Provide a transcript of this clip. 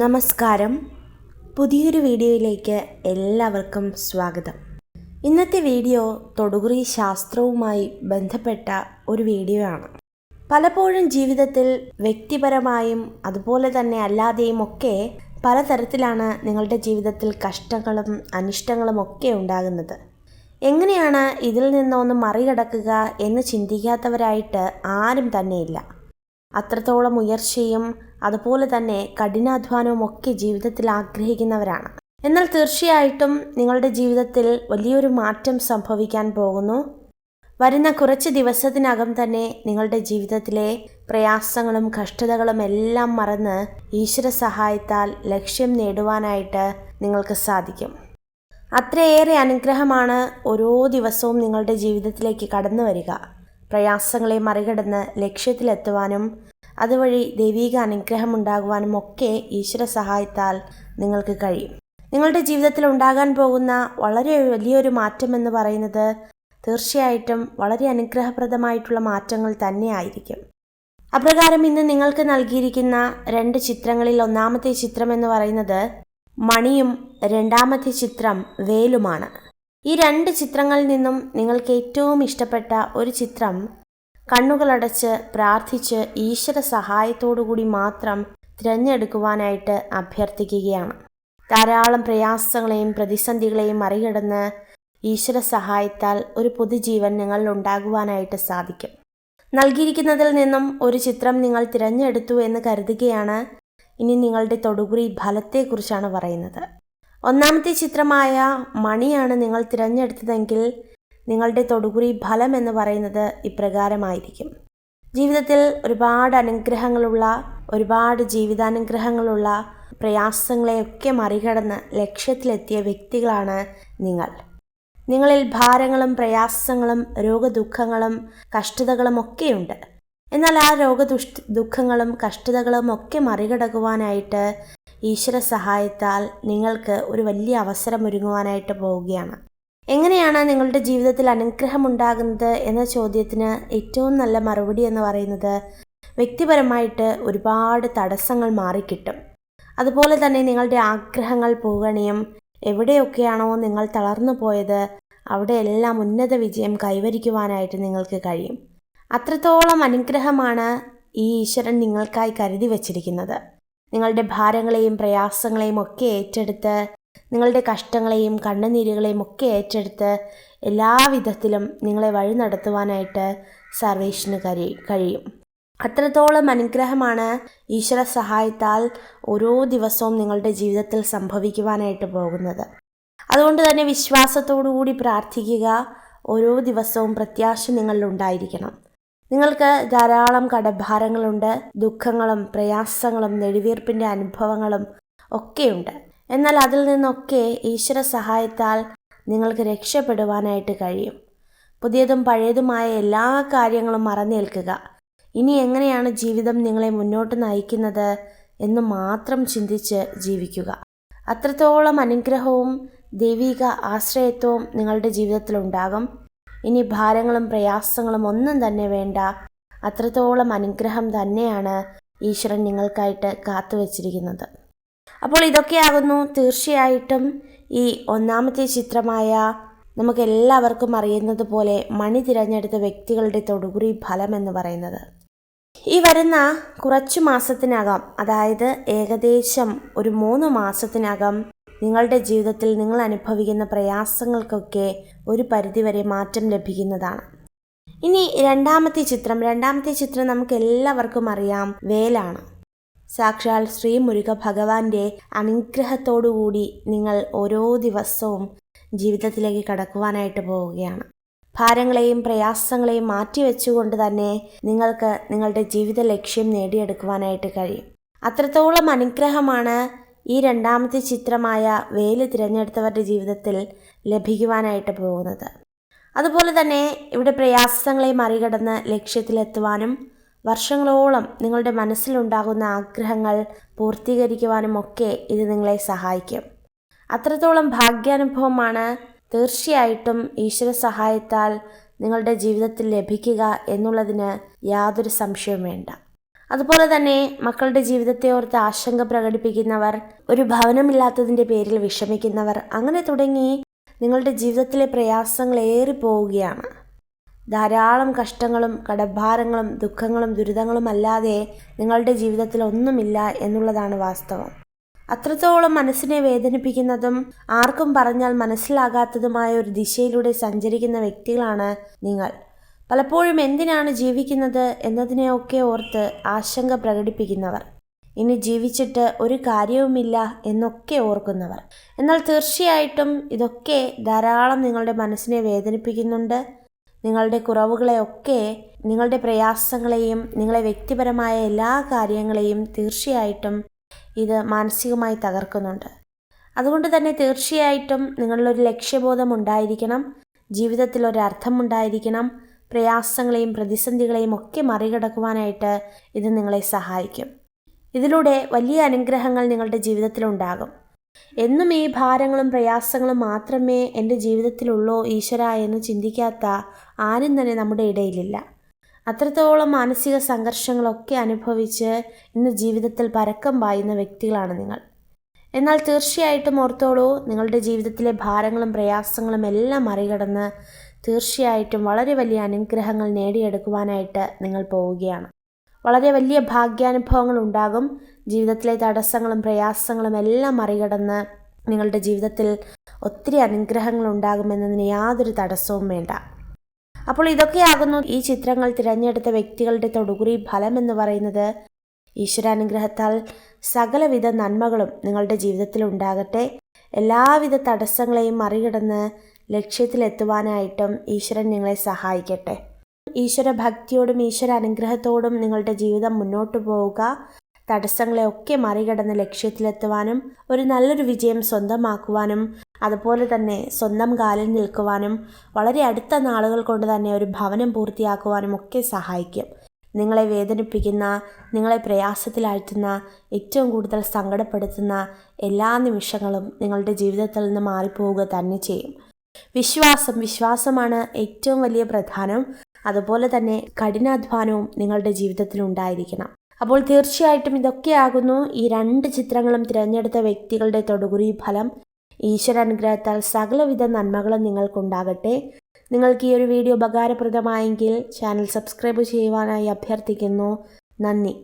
നമസ്കാരം. പുതിയൊരു വീഡിയോയിലേക്ക് എല്ലാവർക്കും സ്വാഗതം. ഇന്നത്തെ വീഡിയോ തൊടുകുറി ശാസ്ത്രവുമായി ബന്ധപ്പെട്ട ഒരു വീഡിയോ ആണ്. പലപ്പോഴും ജീവിതത്തിൽ വ്യക്തിപരമായും അതുപോലെ തന്നെ അല്ലാതെയും ഒക്കെ പലതരത്തിലാണ് നിങ്ങളുടെ ജീവിതത്തിൽ കഷ്ടങ്ങളും അനിഷ്ടങ്ങളും ഒക്കെ ഉണ്ടാകുന്നത്. എങ്ങനെയാണ് ഇതിൽ നിന്നൊന്ന് മറികടക്കുക എന്ന് ചിന്തിക്കാത്തവരായിട്ട് ആരും തന്നെയില്ല. അത്രത്തോളം ഉയർച്ചയും അതുപോലെ തന്നെ കഠിനാധ്വാനവും ഒക്കെ ജീവിതത്തിൽ ആഗ്രഹിക്കുന്നവരാണ്. എന്നാൽ തീർച്ചയായിട്ടും നിങ്ങളുടെ ജീവിതത്തിൽ വലിയൊരു മാറ്റം സംഭവിക്കാൻ പോകുന്നു. വരുന്ന കുറച്ച് ദിവസത്തിനകം തന്നെ നിങ്ങളുടെ ജീവിതത്തിലെ പ്രയാസങ്ങളും കഷ്ടതകളും എല്ലാം മറന്ന് ഈശ്വര സഹായത്താൽ ലക്ഷ്യം നേടുവാനായിട്ട് നിങ്ങൾക്ക് സാധിക്കും. അത്രയേറെ അനുഗ്രഹമാണ് ഓരോ ദിവസവും നിങ്ങളുടെ ജീവിതത്തിലേക്ക് കടന്നു വരിക പ്രയാസങ്ങളെ മറികടന്ന് ലക്ഷ്യത്തിലെത്തുവാനും അതുവഴി ദൈവീക അനുഗ്രഹം ഉണ്ടാകുവാനും ഒക്കെ ഈശ്വര സഹായത്താൽ നിങ്ങൾക്ക് കഴിയും. നിങ്ങളുടെ ജീവിതത്തിൽ ഉണ്ടാകാൻ പോകുന്ന വളരെ വലിയൊരു മാറ്റം എന്ന് പറയുന്നത് തീർച്ചയായിട്ടും വളരെ അനുഗ്രഹപ്രദമായിട്ടുള്ള മാറ്റങ്ങൾ തന്നെയായിരിക്കും. അപ്രകാരം ഇന്ന് നിങ്ങൾക്ക് നൽകിയിരിക്കുന്ന രണ്ട് ചിത്രങ്ങളിൽ ഒന്നാമത്തെ ചിത്രം എന്ന് പറയുന്നത് മണിയും രണ്ടാമത്തെ ചിത്രം വേലുമാണ്. ഈ രണ്ട് ചിത്രങ്ങളിൽ നിന്നും നിങ്ങൾക്ക് ഏറ്റവും ഇഷ്ടപ്പെട്ട ഒരു ചിത്രം കണ്ണുകളടച്ച് പ്രാർത്ഥിച്ച് ഈശ്വര സഹായത്തോടുകൂടി മാത്രം തിരഞ്ഞെടുക്കുവാനായിട്ട് അഭ്യർത്ഥിക്കുകയാണ്. ധാരാളം പ്രയാസങ്ങളെയും പ്രതിസന്ധികളെയും മറികടന്ന് ഈശ്വര സഹായത്താൽ ഒരു പുതുജീവൻ നിങ്ങളിൽ ഉണ്ടാകുവാനായിട്ട് സാധിക്കും. നൽകിയിരിക്കുന്നതിൽ നിന്നും ഒരു ചിത്രം നിങ്ങൾ തിരഞ്ഞെടുത്തു എന്ന് കരുതുകയാണ് ഇനി നിങ്ങളുടെ തൊടുകുറി ഫലത്തെക്കുറിച്ചാണ് പറയുന്നത്. ഒന്നാമത്തെ ചിത്രമായ മണിയാണ് നിങ്ങൾ തിരഞ്ഞെടുത്തതെങ്കിൽ നിങ്ങളുടെ തൊടുകുറി ഫലം എന്ന് പറയുന്നത് ഇപ്രകാരമായിരിക്കും. ജീവിതത്തിൽ ഒരുപാട് അനുഗ്രഹങ്ങളുള്ള ഒരുപാട് ജീവിതാനുഗ്രഹങ്ങളുള്ള പ്രയാസങ്ങളെയൊക്കെ മറികടന്ന് ലക്ഷ്യത്തിലെത്തിയ വ്യക്തികളാണ് നിങ്ങൾ. നിങ്ങളിൽ ഭാരങ്ങളും പ്രയാസങ്ങളും രോഗദുഃഖങ്ങളും കഷ്ടതകളും ഒക്കെയുണ്ട് എന്നാൽ ആ രോഗദുഷ് ദുഃഖങ്ങളും കഷ്ടതകളും ഒക്കെ മറികടക്കുവാനായിട്ട് ഈശ്വര സഹായത്താൽ നിങ്ങൾക്ക് ഒരു വലിയ അവസരം ഒരുങ്ങുവാനായിട്ട് പോവുകയാണ്. എങ്ങനെയാണ് നിങ്ങളുടെ ജീവിതത്തിൽ അനുഗ്രഹം ഉണ്ടാകുന്നത് എന്ന ചോദ്യത്തിന് ഏറ്റവും നല്ല മറുപടി എന്ന് പറയുന്നത് വ്യക്തിപരമായിട്ട് ഒരുപാട് തടസ്സങ്ങൾ മാറിക്കിട്ടും. അതുപോലെ തന്നെ നിങ്ങളുടെ ആഗ്രഹങ്ങൾ പൂവണിയും എവിടെയൊക്കെയാണോ നിങ്ങൾ തളർന്നു പോയത് അവിടെയെല്ലാം ഉന്നത വിജയം കൈവരിക്കുവാനായിട്ട് നിങ്ങൾക്ക് കഴിയും. അത്രത്തോളം അനുഗ്രഹമാണ് ഈ ഈശ്വരൻ നിങ്ങൾക്കായി കരുതി വച്ചിരിക്കുന്നത്. നിങ്ങളുടെ ഭാരങ്ങളെയും പ്രയാസങ്ങളെയും ഒക്കെ ഏറ്റെടുത്ത് നിങ്ങളുടെ കഷ്ടങ്ങളെയും കണ്ണുനീരുകളെയും ഒക്കെ ഏറ്റെടുത്ത് എല്ലാവിധത്തിലും നിങ്ങളെ വഴി നടത്തുവാനായിട്ട് സർവേഷിന് കഴി കഴിയും. അത്രത്തോളം അനുഗ്രഹമാണ് ഈശ്വര സഹായത്താൽ ഓരോ ദിവസവും നിങ്ങളുടെ ജീവിതത്തിൽ സംഭവിക്കുവാനായിട്ട് പോകുന്നത്. അതുകൊണ്ട് തന്നെ വിശ്വാസത്തോടുകൂടി പ്രാർത്ഥിക്കുക. ഓരോ ദിവസവും പ്രത്യാശ നിങ്ങളിലുണ്ടായിരിക്കണം. നിങ്ങൾക്ക് ധാരാളം കടഭാരങ്ങളുണ്ട്. ദുഃഖങ്ങളും പ്രയാസങ്ങളും നെടുവീർപ്പിന്റെ അനുഭവങ്ങളും ഒക്കെയുണ്ട്. എന്നാൽ അതിൽ നിന്നൊക്കെ ഈശ്വര സഹായത്താൽ നിങ്ങൾക്ക് രക്ഷപ്പെടുവാനായിട്ട് കഴിയും. പുതിയതും പഴയതുമായ എല്ലാ കാര്യങ്ങളും മറന്നേൽക്കുക. ഇനി എങ്ങനെയാണ് ജീവിതം നിങ്ങളെ മുന്നോട്ട് നയിക്കുന്നത് എന്ന് മാത്രം ചിന്തിച്ച് ജീവിക്കുക. അത്രത്തോളം അനുഗ്രഹവും ദൈവിക ആശ്രയത്വവും നിങ്ങളുടെ ജീവിതത്തിൽ ഉണ്ടാകും. ഇനി ഭാരങ്ങളും പ്രയാസങ്ങളും ഒന്നും തന്നെ വേണ്ട. അത്രത്തോളം അനുഗ്രഹം തന്നെയാണ് ഈശ്വരൻ നിങ്ങൾക്കായിട്ട് കാത്തുവച്ചിരിക്കുന്നത്. അപ്പോൾ ഇതൊക്കെയാകുന്നു തീർച്ചയായിട്ടും ഈ ഒന്നാമത്തെ ചിത്രമായ നമുക്ക് എല്ലാവർക്കും അറിയുന്നത് പോലെ മണി തിരഞ്ഞെടുത്ത വ്യക്തികളുടെ തൊടുകുറി ഫലം എന്ന് പറയുന്നത്. ഈ വരുന്ന കുറച്ചു മാസത്തിനകം അതായത് ഏകദേശം ഒരു മൂന്ന് മാസത്തിനകം നിങ്ങളുടെ ജീവിതത്തിൽ നിങ്ങൾ അനുഭവിക്കുന്ന പ്രയാസങ്ങൾക്കൊക്കെ ഒരു പരിധിവരെ മാറ്റം ലഭിക്കുന്നതാണ്. ഇനി രണ്ടാമത്തെ ചിത്രം. രണ്ടാമത്തെ ചിത്രം നമുക്ക് എല്ലാവർക്കും അറിയാം വേലാണ്. സാക്ഷാൽ ശ്രീ മുരുക ഭഗവാന്റെ അനുഗ്രഹത്തോടുകൂടി നിങ്ങൾ ഓരോ ദിവസവും ജീവിതത്തിലേക്ക് കടക്കുവാനായിട്ട് പോവുകയാണ്. ഭാരങ്ങളെയും പ്രയാസങ്ങളെയും മാറ്റിവെച്ചുകൊണ്ട് തന്നെ നിങ്ങൾക്ക് നിങ്ങളുടെ ജീവിത ലക്ഷ്യം നേടിയെടുക്കുവാനായിട്ട് കഴിയും. അത്രത്തോളം അനുഗ്രഹമാണ് ഈ രണ്ടാമത്തെ ചിത്രമായ വേൽ തിരഞ്ഞെടുത്തവരുടെ ജീവിതത്തിൽ ലഭിക്കുവാനായിട്ട് പോകുന്നത്. അതുപോലെ തന്നെ ഇവിടെ പ്രയാസങ്ങളെ മറികടന്ന് ലക്ഷ്യത്തിലെത്തുവാനും വർഷങ്ങളോളം നിങ്ങളുടെ മനസ്സിലുണ്ടാകുന്ന ആഗ്രഹങ്ങൾ പൂർത്തീകരിക്കുവാനും ഒക്കെ ഇത് നിങ്ങളെ സഹായിക്കും. അത്രത്തോളം ഭാഗ്യാനുഭവമാണ് തീർച്ചയായിട്ടും ഈശ്വര സഹായത്താൽ നിങ്ങളുടെ ജീവിതത്തിൽ ലഭിക്കുക എന്നുള്ളതിന് യാതൊരു സംശയവും വേണ്ട. അതുപോലെ തന്നെ മക്കളുടെ ജീവിതത്തെ ഓർത്ത് ആശങ്ക പ്രകടിപ്പിക്കുന്നവർ ഒരു ഭവനമില്ലാത്തതിന്റെ പേരിൽ വിഷമിക്കുന്നവർ അങ്ങനെ തുടങ്ങി നിങ്ങളുടെ ജീവിതത്തിലെ പ്രയാസങ്ങൾ ഏറിപ്പോവുകയാണ്. ധാരാളം കഷ്ടങ്ങളും കടഭാരങ്ങളും ദുഃഖങ്ങളും ദുരിതങ്ങളും അല്ലാതെ നിങ്ങളുടെ ജീവിതത്തിൽ ഒന്നുമില്ല എന്നുള്ളതാണ് വാസ്തവം. അത്രത്തോളം മനസ്സിനെ വേദനിപ്പിക്കുന്നതും ആർക്കും പറഞ്ഞാൽ മനസ്സിലാകാത്തതുമായ ഒരു ദിശയിലൂടെ സഞ്ചരിക്കുന്ന വ്യക്തികളാണ് നിങ്ങൾ. പലപ്പോഴും എന്തിനാണ് ജീവിക്കുന്നത് എന്നതിനെയൊക്കെ ഓർത്ത് ആശങ്ക പ്രകടിപ്പിക്കുന്നവർ. ഇനി ജീവിച്ചിട്ട് ഒരു കാര്യവുമില്ല എന്നൊക്കെ ഓർക്കുന്നവർ. എന്നാൽ തീർച്ചയായിട്ടും ഇതൊക്കെ ധാരാളം നിങ്ങളുടെ മനസ്സിനെ വേദനിപ്പിക്കുന്നുണ്ട്. നിങ്ങളുടെ കുറവുകളെയൊക്കെ നിങ്ങളുടെ പ്രയാസങ്ങളെയും നിങ്ങളെ വ്യക്തിപരമായ എല്ലാ കാര്യങ്ങളെയും തീർച്ചയായിട്ടും ഇത് മാനസികമായി തകർക്കുന്നുണ്ട്. അതുകൊണ്ട് തന്നെ തീർച്ചയായിട്ടും നിങ്ങളിലൊരു ലക്ഷ്യബോധം ഉണ്ടായിരിക്കണം ജീവിതത്തിൽ ഒരർത്ഥം ഉണ്ടായിരിക്കണം പ്രയാസങ്ങളെയും പ്രതിസന്ധികളെയും ഒക്കെ മറികടക്കുവാനായിട്ട് ഇത് നിങ്ങളെ സഹായിക്കും. ഇതിലൂടെ വലിയ അനുഗ്രഹങ്ങൾ നിങ്ങളുടെ ജീവിതത്തിലുണ്ടാകും. എന്നും ഈ ഭാരങ്ങളും പ്രയാസങ്ങളും മാത്രമേ എന്റെ ജീവിതത്തിലുള്ളൂ ഈശ്വര എന്ന് ചിന്തിക്കാത്ത ആരും തന്നെ നമ്മുടെ ഇടയിലില്ല. അത്രത്തോളം മാനസിക സംഘർഷങ്ങളൊക്കെ അനുഭവിച്ച് ഇന്ന് ജീവിതത്തിൽ പരക്കം പായുന്ന വ്യക്തികളാണ് നിങ്ങൾ. എന്നാൽ തീർച്ചയായിട്ടും ഓർത്തോളൂ നിങ്ങളുടെ ജീവിതത്തിലെ ഭാരങ്ങളും പ്രയാസങ്ങളും എല്ലാം മറികടന്ന് തീർച്ചയായിട്ടും വളരെ വലിയ അനുഗ്രഹങ്ങൾ നേടിയെടുക്കുവാനായിട്ട് നിങ്ങൾ പോവുകയാണ്. വളരെ വലിയ ഭാഗ്യാനുഭവങ്ങൾ ഉണ്ടാകും ജീവിതത്തിലെ തടസ്സങ്ങളും പ്രയാസങ്ങളും എല്ലാം മറികടന്ന് നിങ്ങളുടെ ജീവിതത്തിൽ ഒത്തിരി അനുഗ്രഹങ്ങൾ ഉണ്ടാകുമെന്നതിന് യാതൊരു തടസ്സവും വേണ്ട. അപ്പോൾ ഇതൊക്കെയാകുന്നു ഈ ചിത്രങ്ങൾ തിരഞ്ഞെടുത്ത വ്യക്തികളുടെ തൊടുകുറി ഫലം എന്ന് പറയുന്നത്. ഈശ്വരാനുഗ്രഹത്താൽ സകലവിധ നന്മകളും നിങ്ങളുടെ ജീവിതത്തിൽ ഉണ്ടാകട്ടെ. എല്ലാവിധ തടസ്സങ്ങളെയും മറികടന്ന് ലക്ഷ്യത്തിലെത്തുവാനായിട്ടും ഈശ്വരൻ നിങ്ങളെ സഹായിക്കട്ടെ. ഈശ്വര ഭക്തിയോടും ഈശ്വര അനുഗ്രഹത്തോടും നിങ്ങളുടെ ജീവിതം മുന്നോട്ട് പോവുക. തടസ്സങ്ങളെ ഒക്കെ മറികടന്ന് ലക്ഷ്യത്തിലെത്തുവാനും ഒരു നല്ലൊരു വിജയം സ്വന്തമാക്കുവാനും അതുപോലെ തന്നെ സ്വന്തം കാലിൽ നിൽക്കുവാനും വളരെ അടുത്ത നാളുകൾ കൊണ്ട് തന്നെ ഒരു ഭവനം പൂർത്തിയാക്കുവാനും ഒക്കെ സഹായിക്കും. നിങ്ങളെ വേദനിപ്പിക്കുന്ന നിങ്ങളെ പ്രയാസത്തിലാഴ്ത്തുന്ന ഏറ്റവും കൂടുതൽ സങ്കടപ്പെടുത്തുന്ന എല്ലാ നിമിഷങ്ങളും നിങ്ങളുടെ ജീവിതത്തിൽ നിന്ന് മാറിപ്പോവുക തന്നെ ചെയ്യും. വിശ്വാസം വിശ്വാസമാണ് ഏറ്റവും വലിയ പ്രധാനം. അതുപോലെ തന്നെ കഠിനാധ്വാനവും നിങ്ങളുടെ ജീവിതത്തിൽ ഉണ്ടായിരിക്കണം. അപ്പോൾ തീർച്ചയായിട്ടും ഇതൊക്കെയാകുന്നു ഈ രണ്ട് ചിത്രങ്ങളും തിരഞ്ഞെടുത്ത വ്യക്തികളുടെ തൊടുകുറി ഫലം. ഈശ്വര അനുഗ്രഹത്താൽ സകലവിധ നന്മകളും നിങ്ങൾക്കുണ്ടാകട്ടെ. നിങ്ങൾക്ക് ഈ ഒരു വീഡിയോ ഉപകാരപ്രദമായെങ്കിൽ ചാനൽ സബ്സ്ക്രൈബ് ചെയ്യുവാനായി അഭ്യർത്ഥിക്കുന്നു. നന്ദി.